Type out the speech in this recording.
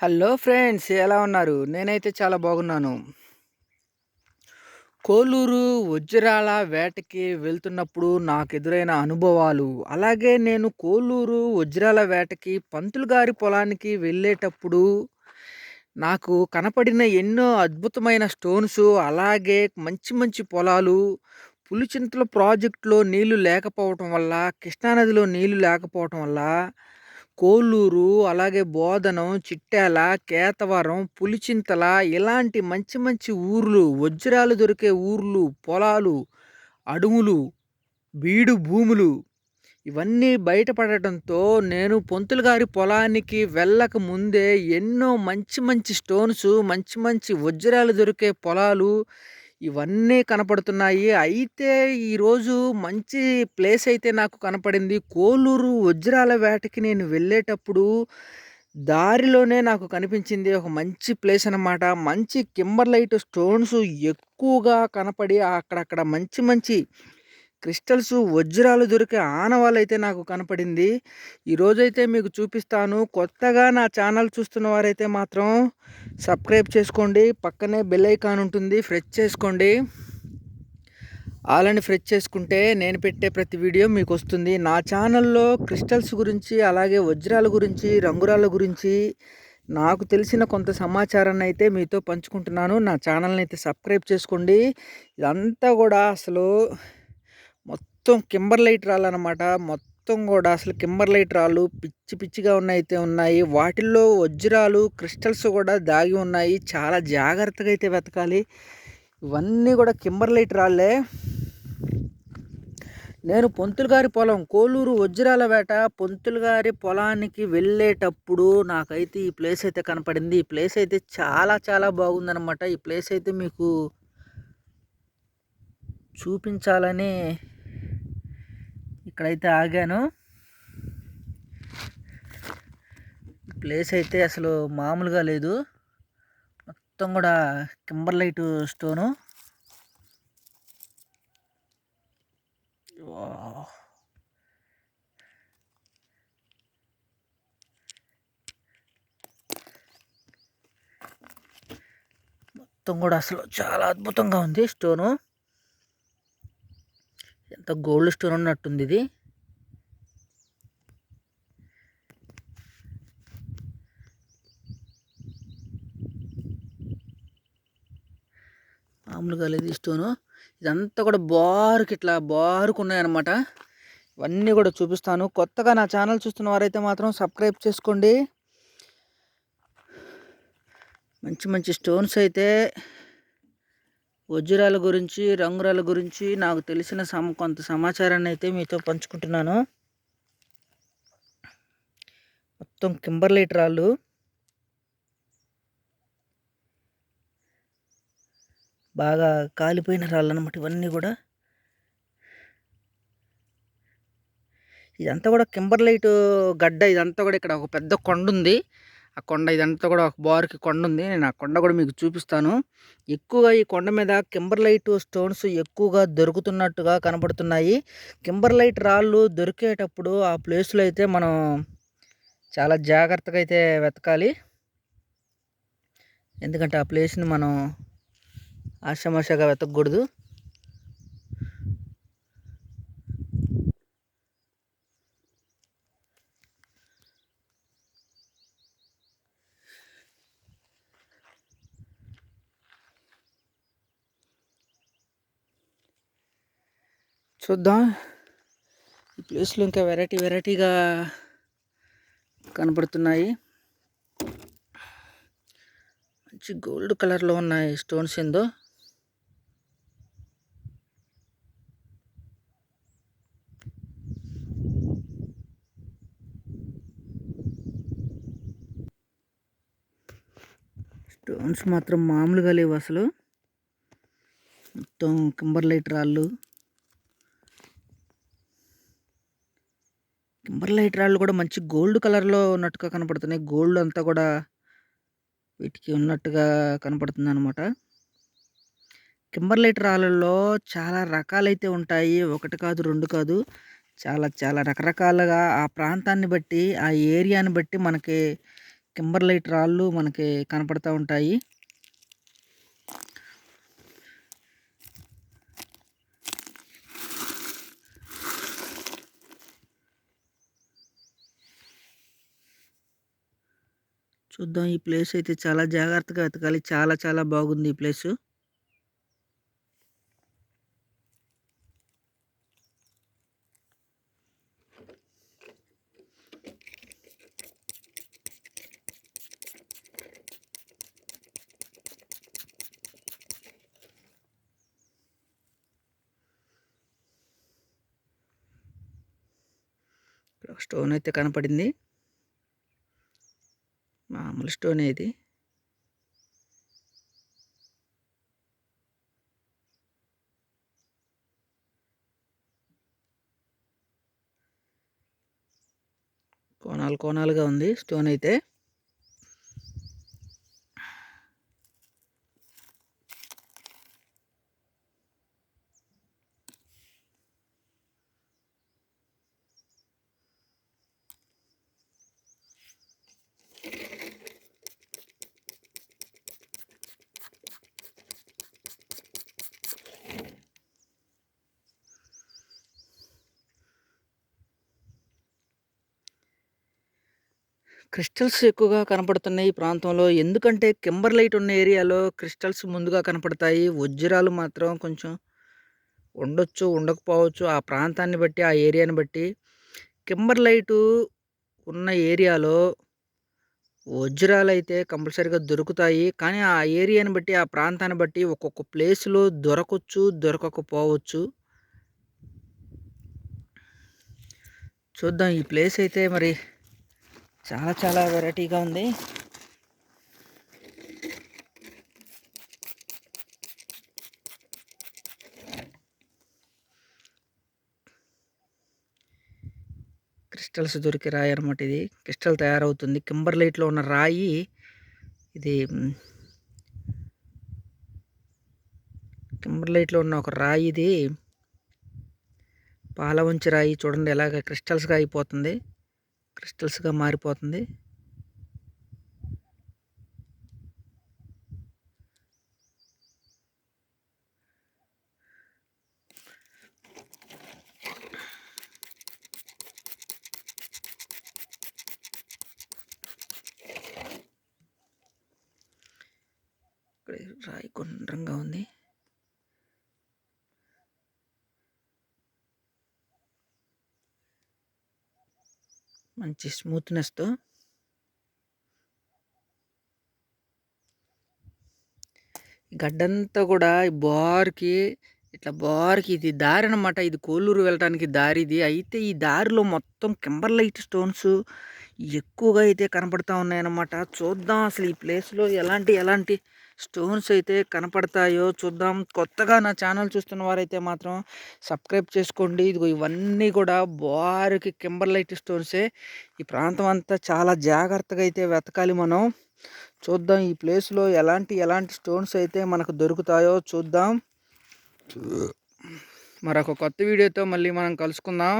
Hello friends ఎలా ఉన్నారు? నేనైతే చాలా బాగున్నాను. కోలూరు వజ్రాల వేటకి వెళ్తున్నప్పుడు నాకు ఎదురైన అనుభవాలు. అలాగే నేను కోలూరు వజ్రాల వేటకి పంతులు గారి పొలానికి వెళ్ళేటప్పుడు నాకు కనపడిన ఎన్నో అద్భుతమైన స్టోన్స్ అలాగే మంచి మంచి పొలాలు. పులిచింతల ప్రాజెక్టులో నీళ్ళు లేకపోవటం వల్ల కృష్ణానదిలో నీళ్ళు లేకపోవటం వల్ల కోల్లూరు అలాగే బోధనం చిట్యాల కేతవరం పులిచింతల ఇలాంటి మంచి మంచి ఊర్లు వజ్రాలు దొరికే ఊర్లు పొలాలు అడవులు బీడు భూములు ఇవన్నీ బయటపడటంతో నేను పొంతులు గారి పొలానికి వెళ్ళక ముందే ఎన్నో మంచి మంచి స్టోన్స్ మంచి మంచి వజ్రాలు దొరికే పొలాలు ఇవన్నీ కనపడుతున్నాయి. అయితే ఈరోజు మంచి ప్లేస్ అయితే నాకు కనపడింది. కోలూరు వజ్రాల వేటకి నేను వెళ్ళేటప్పుడు దారిలోనే నాకు కనిపించింది ఒక మంచి ప్లేస్ అనమాట మంచి కింబర్లైట్ స్టోన్స్ ఎక్కువగా కనపడి అక్కడక్కడ మంచి మంచి క్రిస్టల్స్ వజ్రాలు దొరికే ఆనవాళ్ళు అయితే నాకు కనపడింది. ఈరోజైతే మీకు చూపిస్తాను. కొత్తగా నా ఛానల్ చూస్తున్న వారైతే మాత్రం సబ్స్క్రైబ్ చేసుకోండి. పక్కనే బెల్ ఐకాన్ ఉంటుంది ఫ్రెష్ చేసుకోండి. ఆలని ఫ్రెష్ చేసుకుంటే నేను పెట్టే ప్రతి వీడియో మీకు వస్తుంది నా ఛానల్లో క్రిస్టల్స్ గురించి అలాగే వజ్రాల గురించి రంగురాల గురించి నాకు తెలిసిన కొంత సమాచారాన్ని అయితే మీతో పంచుకుంటున్నాను. నా ఛానల్ని అయితే సబ్స్క్రైబ్ చేసుకోండి. ఇదంతా కూడా అసలు మొత్తం కింబర్లైట్ రాళ్ళు అనమాట మొత్తం కూడా అసలు కింబర్లైట్ రాళ్ళు పిచ్చి పిచ్చిగా అయితే ఉన్నాయి. వాటిల్లో వజ్రాలు క్రిస్టల్స్ కూడా దాగి ఉన్నాయి. చాలా జాగ్రత్తగా అయితే వెతకాలి. ఇవన్నీ కూడా కింబర్లైట్ రాళ్ళే. నేను పొంతులు గారి పొలం కోలూరు వజ్రాల వేట పొంతులు గారి పొలానికి వెళ్ళేటప్పుడు నాకైతే ఈ ప్లేస్ అయితే కనపడింది. ఈ ప్లేస్ అయితే చాలా చాలా బాగుందనమాట ఈ ప్లేస్ అయితే మీకు చూపించాలని ఇక్కడైతే ఆగాను. ప్లేస్ అయితే అసలు మామూలుగా లేదు. మొత్తం కూడా కింబర్లైట్ స్టోను. మొత్తం కూడా అసలు చాలా అద్భుతంగా ఉంది స్టోను. అంతా గోల్డ్ స్టోన్ ఉన్నట్టుంది ఇది. మామూలుగా లేదు ఈ స్టోను. ఇదంతా కూడా బారుకి ఇట్లా బారుకు ఉన్నాయన్నమాట. ఇవన్నీ కూడా చూపిస్తాను. కొత్తగా నా ఛానల్ చూస్తున్న వారైతే మాత్రం సబ్స్క్రైబ్ చేసుకోండి. మంచి మంచి స్టోన్స్ అయితే వజ్రాల గురించి రంగురాల గురించి నాకు తెలిసిన సమ కొంత సమాచారాన్ని అయితే మీతో పంచుకుంటున్నాను. మొత్తం కింబర్లైట్ రాళ్ళు. బాగా కాలిపోయిన రాళ్ళు అనమాట ఇవన్నీ కూడా. ఇదంతా కూడా కింబర్లైట్ గడ్డ ఇదంతా కూడా ఇక్కడ ఒక పెద్ద కొండ ఉంది ఆ కొండ ఇదంతా కూడా ఒక బార్కి కొండ ఉంది. నేను ఆ కొండ కూడా మీకు చూపిస్తాను. ఎక్కువగా ఈ కొండ మీద కింబర్లైట్ స్టోన్స్ ఎక్కువగా దొరుకుతున్నట్టుగా కనబడుతున్నాయి. కింబర్లైట్ రాళ్ళు దొరికేటప్పుడు ఆ ప్లేస్లో అయితే మనం చాలా జాగ్రత్తగా అయితే వెతకాలి. ఎందుకంటే ఆ ప్లేస్ని మనం ఆషామాషాగా వెతకూడదు చూద్దాం. ఈ ప్లేస్లో ఇంకా వెరైటీ వెరైటీగా కనబడుతున్నాయి. మంచి గోల్డ్ కలర్లో ఉన్నాయి స్టోన్స్ ఏందో. స్టోన్స్ మాత్రం మామూలుగా లేవు అసలు. మొత్తం కింబర్లైట్ రాళ్ళు. కింబర్లైట్ రాళ్ళు కూడా మంచి గోల్డ్ కలర్లో ఉన్నట్టుగా కనపడుతున్నాయి. గోల్డ్ అంతా కూడా వీటికి ఉన్నట్టుగా కనపడుతుంది అనమాట కింబర్లైట్ రాళ్ళల్లో చాలా రకాలైతే ఉంటాయి. ఒకటి కాదు రెండు కాదు. చాలా చాలా రకరకాలుగా ఆ ప్రాంతాన్ని బట్టి ఆ ఏరియాని బట్టి మనకి కింబర్లైట్ రాళ్ళు మనకి కనపడుతూ ఉంటాయి. చూద్దాం. ఈ ప్లేస్ అయితే చాలా జాగ్రత్తగా వెతకాలి. చాలా చాలా బాగుంది ఈ ప్లేసు. స్టోన్ అయితే కనపడింది. మామూలు స్టోన్ ఇది. కోణాలు కోణాలుగా ఉంది స్టోన్ అయితే. క్రిస్టల్స్ ఎక్కువగా కనపడుతున్నాయి ఈ ప్రాంతంలో. ఎందుకంటే కింబర్లైట్ ఉన్న ఏరియాలో క్రిస్టల్స్ ముందుగా కనపడతాయి. వజ్రాలు మాత్రం కొంచెం ఉండొచ్చు ఉండకపోవచ్చు. ఆ ప్రాంతాన్ని బట్టి ఆ ఏరియాని బట్టి కింబర్లైటు ఉన్న ఏరియాలో వజ్రాలు అయితే కంపల్సరీగా దొరుకుతాయి. కానీ ఆ ఏరియాని బట్టి ఆ ప్రాంతాన్ని బట్టి ఒక్కొక్క ప్లేస్లో దొరకవచ్చు దొరకకపోవచ్చు. చూద్దాం ఈ ప్లేస్ అయితే మరి చాలా చాలా వెరైటీగా ఉంది. క్రిస్టల్స్ దొరికే రాయి అనమాట ఇది. క్రిస్టల్ తయారవుతుంది. కింబర్లైట్లో ఉన్న రాయి ఇది కింబర్లైట్లో ఉన్న ఒక రాయి ఇది. పాలవంచి రాయి చూడండి ఎలాగ క్రిస్టల్స్గా అయిపోతుంది. క్రిస్టల్స్గా మారిపోతుంది. రాయి గుండ్రంగా ఉంది మంచి స్మూత్నెస్తో. గడ్డంతా కూడా బార్కి ఇట్లా బార్కి ఇది దారి అనమాట ఇది కోల్లూరు వెళ్ళడానికి దారి ఇది. అయితే ఈ దారిలో మొత్తం కింబర్లైట్ స్టోన్స్ ఎక్కువగా అయితే కనపడతా ఉన్నాయన్నమాట. చూద్దాం అసలు ఈ ప్లేస్లో ఎలాంటి ఎలాంటి స్టోన్స్ అయితే కనపడతాయో చూద్దాం. కొత్తగా నా ఛానల్ చూస్తున్న వారైతే మాత్రం సబ్స్క్రైబ్ చేసుకోండి. ఇదిగో ఇవన్నీ కూడా బారికి కింబర్లైట్ స్టోన్సే. ఈ ప్రాంతం అంతా చాలా జాగ్రత్తగా అయితే వెతకాలి మనం. చూద్దాం ఈ ప్లేస్లో ఎలాంటి ఎలాంటి స్టోన్స్ అయితే మనకు దొరుకుతాయో చూద్దాం. మరొక కొత్త వీడియోతో మళ్ళీ మనం కలుసుకుందాం.